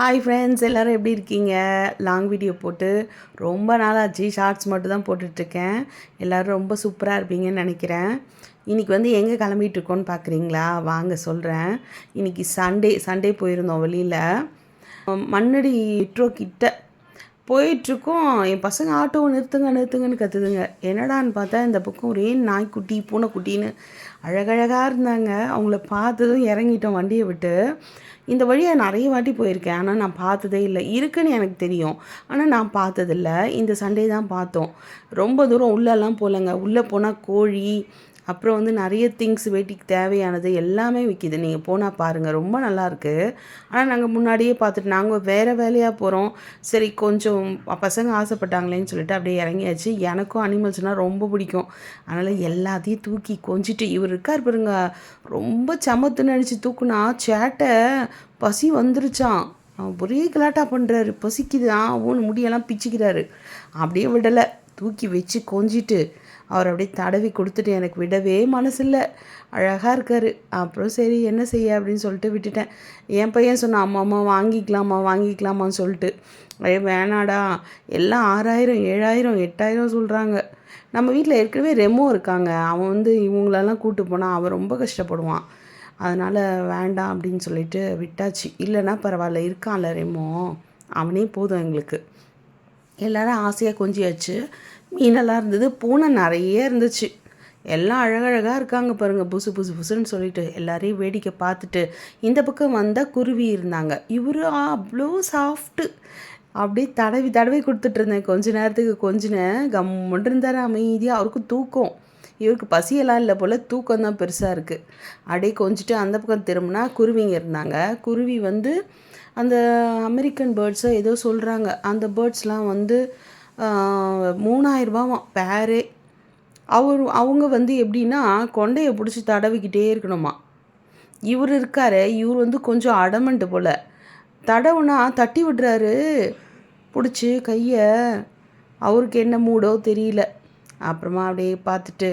Hi friends எல்லோரும் எப்படி இருக்கீங்க? லாங் வீடியோ போட்டு ரொம்ப நாளாச்சு ஷார்ட்ஸ் மட்டும் தான் போட்டுட்ருக்கேன் எல்லோரும் ரொம்ப சூப்பராக இருப்பீங்கன்னு நினைக்கிறேன். இன்றைக்கி வந்து எங்கே கிளம்பிட்டு இருக்கோன்னு பார்க்குறீங்களா வாங்க சொல்கிறேன் இன்றைக்கி சண்டே சண்டே போயிருந்தோம் வெளியில். மண்ணடி மெட்ரோ கிட்ட போயிட்டுருக்கோம். என் பசங்க ஆட்டோவை நிறுத்துங்க நிறுத்துங்கன்னு கற்றுதுங்க என்னடான்னு பார்த்தா இந்த பக்கம் ஒரே நாய்க்குட்டி பூனைக்குட்டின்னு அழகழகாக இருந்தாங்க. அவங்கள பார்த்ததும் இறங்கிட்டோம் வண்டியை விட்டு. இந்த வழியை நிறைய வாட்டி போயிருக்கேன். ஆனால் நான் பார்த்ததே இல்லை. இருக்குன்னு எனக்கு தெரியும். ஆனால் நான் பார்த்ததில்ல. இந்த சண்டே தான் பார்த்தோம். ரொம்ப தூரம் உள்ளெல்லாம் போகலங்க. உள்ளே போனால் கோழி அப்புறம் வந்து நிறைய திங்ஸ் வேட்டிக்கு தேவையானது எல்லாமே விற்கிது நீங்கள் போனால் பாருங்கள் ரொம்ப நல்லாயிருக்கு ஆனால் நாங்கள் முன்னாடியே பார்த்துட்டு நாங்கள் வேறு வேலையாக போகிறோம் சரி கொஞ்சம் பசங்க ஆசைப்பட்டாங்களேன்னு சொல்லிட்டு அப்படியே இறங்கியாச்சு. எனக்கும் அனிமல்ஸ்னால் ரொம்ப பிடிக்கும். அதனால் எல்லாத்தையும் தூக்கி கொஞ்சிட்டு இவர் இருக்கார் பாருங்க ரொம்ப சமத்துன்னு நினச்சி தூக்குனா சேட்டை. பசி வந்துருச்சான் ஒரே கலாட்டா பண்ணுறாரு பசிக்குது. ஆ ஊன்னு முடியெல்லாம் பிச்சுக்கிறாரு. அப்படியே விடலை. தூக்கி வச்சு கொஞ்சிட்டு அவர் அப்படியே தடவி கொடுத்துட்டு எனக்கு விடவே மனசில்லை. அழகாக இருக்கார். அப்புறம் சரி என்ன செய்ய அப்படின்னு சொல்லிட்டு விட்டுட்டேன். என் பையன் சொன்னான் அம்மா அம்மா வாங்கிக்கலாமா வாங்கிக்கலாமான்னு சொல்லிட்டு. ஐயோ வேணாடா. எல்லாம் ஆறாயிரம் ஏழாயிரம் எட்டாயிரம் சொல்கிறாங்க நம்ம வீட்டில் ஏற்கனவே ரெமோ இருக்காங்க. அவன் வந்து இவங்களெல்லாம் கூப்பிட்டு போனால் அவன் ரொம்ப கஷ்டப்படுவான். அதனால் வேண்டாம் அப்படின்னு சொல்லிட்டு விட்டாச்சு. இல்லைன்னா பரவாயில்ல இருக்கான்ல ரெமோ. அவனே போதும் எங்களுக்கு. எல்லோரும் ஆசையாக கொஞ்சியாச்சு. மீனெல்லாம் இருந்தது பூனை நிறைய இருந்துச்சு. எல்லாம் அழகழகாக இருக்காங்க பாருங்கள் புசு புசு புசுன்னு சொல்லிட்டு எல்லாரையும் வேடிக்கை பார்த்துட்டு இந்த பக்கம் வந்தால் குருவி இருந்தாங்க. இவர் அவ்வளோ சாஃப்ட்டு அப்படியே தடவி தடவி கொடுத்துட்ருந்தேன் கொஞ்ச நேரத்துக்கு கொஞ்சினேன் கம்முன்னு இருந்தார் அமைதியாக அவருக்கு தூக்கம். இவருக்கு பசியெல்லாம் இல்லை போல் தூக்கம் தான் பெருசாக இருக்குது அப்படியே கொஞ்சிட்டு அந்த பக்கம் திரும்பினா குருவிங்க இருந்தாங்க. குருவி வந்து அந்த அமெரிக்கன் பேர்ட்ஸை ஏதோ சொல்கிறாங்க அந்த பேர்ட்ஸ்லாம் வந்து மூணாயிரரூபாவாம் பேரே. அவர் அவங்க வந்து எப்படின்னா கொண்டையை பிடிச்சி தடவிக்கிட்டே இருக்கணுமா? இவர் இருக்கார் இவர் வந்து கொஞ்சம் அடமண்ட்டு போல். தடவுனா தட்டி விடுறாரு. பிடிச்சி கையை அவருக்கு என்ன மூடோ தெரியல. அப்புறமா அப்படியே பார்த்துட்டு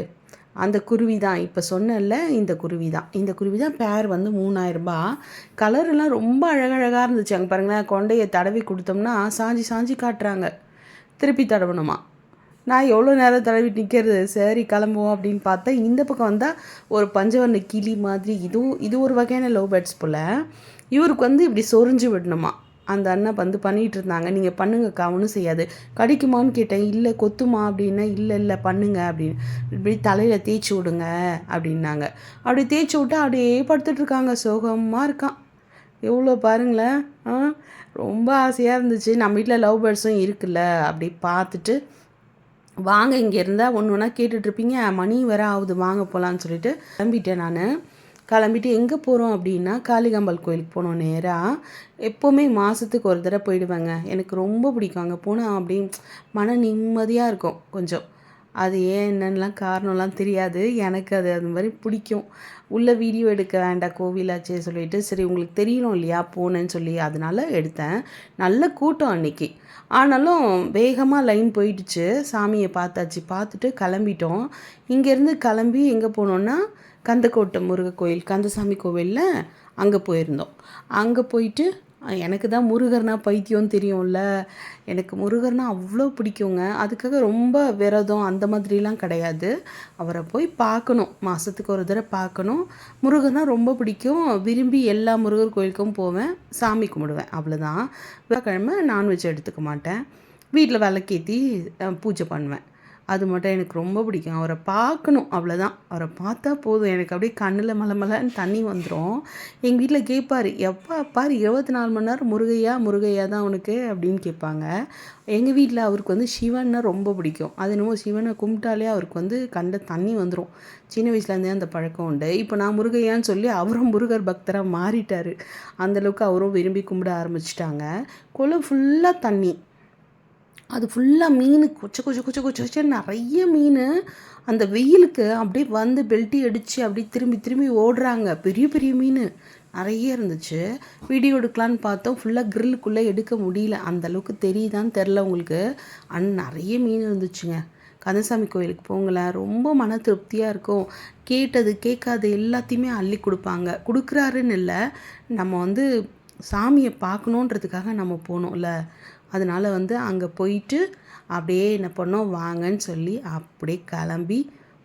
அந்த குருவி தான் இப்போ சொன்னல இந்த குருவி தான் இந்த குருவி தான் பேர் வந்து மூணாயிரரூபா. கலரெல்லாம் ரொம்ப அழகழகாக இருந்துச்சு. அங்கே பாருங்களேன் கொண்டையை தடவி கொடுத்தோம்னா சாஞ்சி சாஞ்சி காட்டுறாங்க. திருப்பி தடவணுமா? நான் எவ்வளோ நேரம் தடவி நிற்கிறது சரி கிளம்புவோம் அப்படின்னு பார்த்தா இந்த பக்கம் வந்தால் ஒரு பஞ்சவர்ண கிளி மாதிரி இதுவும் இது ஒரு வகையான லவ் பேர்ட்ஸ் போல். இவருக்கு வந்து இப்படி சொரிஞ்சு விடணுமா? அந்த அண்ணன் வந்து பண்ணிகிட்டு இருந்தாங்க. நீங்கள் பண்ணுங்கக்கா ஒன்றும் செய்யாது. கடிக்குமான்னு கேட்டேன். இல்லை கொத்துமா அப்படின்னா இல்லை இல்லை பண்ணுங்க அப்படின்னு. இப்படி தலையில் தேய்ச்சி விடுங்க அப்படின்னாங்க. அப்படி தேய்ச்சி விட்டா அப்படியே படுத்துட்ருக்காங்க சோகமாக இருக்கான். எவ்வளோ பாருங்களேன். ஆ ரொம்ப ஆசையாக இருந்துச்சு. நம்ம வீட்டில் லவ் பேர்ட்ஸும் இருக்குல்ல அப்படி பார்த்துட்டு வாங்க இங்கே இருந்தால் ஒன்று ஒன்றா கேட்டுட்ருப்பீங்க மணி வர ஆகுது. வாங்க போகலான்னு சொல்லிட்டு கிளம்பிட்டேன் நான். கிளம்பிட்டு எங்கே போகிறோம் அப்படின்னா காளிகாம்பாள் கோயிலுக்கு போனோம் நேராக எப்போவுமே மாதத்துக்கு ஒரு தடவை போயிடுவேங்க. எனக்கு ரொம்ப பிடிக்கும். அங்கே போனால் அப்படி மன நிம்மதியாக இருக்கும். கொஞ்சம் அது ஏன் என்னென்னலாம் காரணம்லாம் தெரியாது. எனக்கு அது அது மாதிரி பிடிக்கும். உள்ளே வீடியோ எடுக்க வேண்டாம் கோவிலாச்சே சொல்லிட்டு. சரி உங்களுக்கு தெரியணும் இல்லையா? போனேன்னு சொல்லி அதனால எடுத்தேன். நல்ல கூட்டம் அன்னைக்கு. ஆனாலும் வேகமாக லைன் போயிடுச்சு. சாமியை பார்த்தாச்சு. பார்த்துட்டு கிளம்பிட்டோம். இங்கேருந்து கிளம்பி எங்கே போனோன்னா கந்தக்கோட்டை முருகன் கோயில் கந்தசாமி கோவிலில் அங்கே போயிருந்தோம். அங்கே போயிட்டு எனக்கு தான் முருகர்னா பைத்தியம் தெரியும்ல. எனக்கு முருகர்னா அவ்வளோ பிடிக்குங்க. அதுக்காக ரொம்ப விரதம் அந்த மாதிரிலாம் கிடையாது. அவரை போய் பார்க்கணும். மாதத்துக்கு ஒரு தடவை பார்க்கணும். முருகர்னா ரொம்ப பிடிக்கும். விரும்பி எல்லா முருகர் கோயிலுக்கும் போவேன். சாமி கும்பிடுவேன். அவ்வளோதான். கிழமை நான்வெஜ் எடுத்துக்க மாட்டேன். வீட்டில் விளக்கேற்றி பூஜை பண்ணுவேன். அது மட்டும் எனக்கு ரொம்ப பிடிக்கும். அவரை பார்க்கணும் அவ்வளோதான் அவரை பார்த்தா போதும். எனக்கு அப்படியே கண்ணில் மலமலன்னு தண்ணி வந்துடும் எங்கள் வீட்டில் கேட்பார் எப்போ பார் இருபத்தி நாலு மணி நேரம் முருகையா முருகையா தான் அவனுக்கு அப்படின்னு கேட்பாங்க. எங்கள் வீட்டில் அவருக்கு வந்து சிவன்னா ரொம்ப பிடிக்கும். அது என்னமோ சிவனை கும்பிட்டாலே அவருக்கு வந்து கண்ணில் தண்ணி வந்துடும் சின்ன வயசுலேருந்தே அந்த பழக்கம் உண்டு. இப்போ நான் முருகையான்னு சொல்லி அவரும் முருகர் பக்தராக மாறிட்டார். அந்தளவுக்கு அவரும் விரும்பி கும்பிட ஆரம்பிச்சிட்டாங்க. குளம் ஃபுல்லாக தண்ணி. அது ஃபுல்லாக மீன் கொச்ச கொச்ச கொச்ச கொச்ச கொச்ச நிறைய மீன் அந்த வெயிலுக்கு அப்படியே வந்து பெல்ட்டி அடித்து அப்படியே திரும்பி திரும்பி ஓடுறாங்க. பெரிய பெரிய மீன் நிறைய இருந்துச்சு. வீடியோ எடுக்கலான்னு பார்த்தோம். ஃபுல்லாக க்ரில்லுக்குள்ளே எடுக்க முடியல. அந்தளவுக்கு தெரியுதான்னு தெரில உங்களுக்கு. அண்ட் நிறைய மீன் இருந்துச்சுங்க. கந்தசாமி கோயிலுக்கு போங்களேன் ரொம்ப மன திருப்தியாக இருக்கும். கேட்டது கேட்காது எல்லாத்தையுமே அள்ளி கொடுப்பாங்க. கொடுக்குறாருன்னு இல்லை. நம்ம வந்து சாமியை பார்க்கணுன்றதுக்காக நம்ம போனோம்ல. அதனால் வந்து அங்கே போயிட்டு அப்படியே என்ன பண்ணோம் வாங்கன்னு சொல்லி அப்படியே கிளம்பி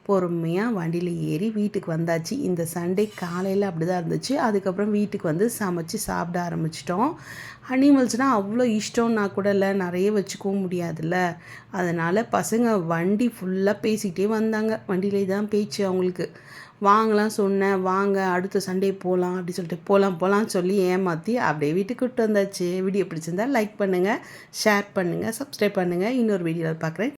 பொறுமையாக வண்டியில் ஏறி வீட்டுக்கு வந்தாச்சு. இந்த சண்டே காலையில் அப்படி தான் இருந்துச்சு. அதுக்கப்புறம் வீட்டுக்கு வந்து சமைச்சு சாப்பிட ஆரம்பிச்சிட்டோம். அனிமல்ஸ்னால் அவ்வளோ இஷ்டம்னா கூட இல்லை. நிறைய வச்சுக்கவும் முடியாதுல்ல. அதனால் பசங்க வண்டி ஃபுல்லாக பேசிக்கிட்டே வந்தாங்க. வண்டியிலே தான் பேச்சு அவங்களுக்கு. வாங்கலாம் சொன்னேன். வாங்க அடுத்த சண்டே போகலாம் அப்படி சொல்லிட்டு போகலாம் போகலாம்னு சொல்லி ஏமாற்றி அப்படியே வீட்டுக்கு விட்டு வந்தாச்சு. வீடியோ பிடிச்சிருந்தா லைக் பண்ணுங்கள் ஷேர் பண்ணுங்கள் சப்ஸ்கிரைப் பண்ணுங்கள் இன்னொரு வீடியோவில் பார்க்குறேன்.